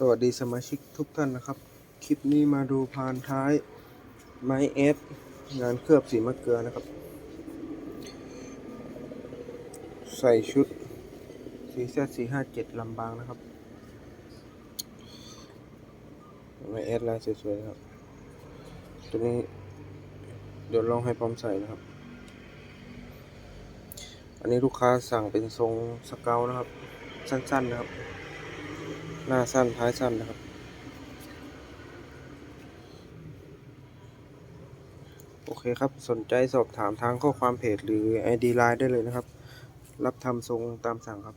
สวัสดีสมาชิกทุกท่านนะครับ คลิปนี้มาดูพานท้ายไม้เอสงานเคลือบสีมะเกลือนะครับ ใส่ชุดสีแซดสี่ห้าเจ็ดลำบางนะครับ ไม้เอสลายสวยๆครับ ตัวนี้เดี๋ยวลองให้พร้อมใส่นะครับ อันนี้ลูกค้าสั่งเป็นทรงสเกลนะครับ สั้นๆนะครับ หน้าสั้นท้ายสั้นนะครับ โอเคครับสนใจสอบถามทางข้อความเพจหรือ ID Line ได้เลยนะครับ รับทำทรงตามสั่งครับ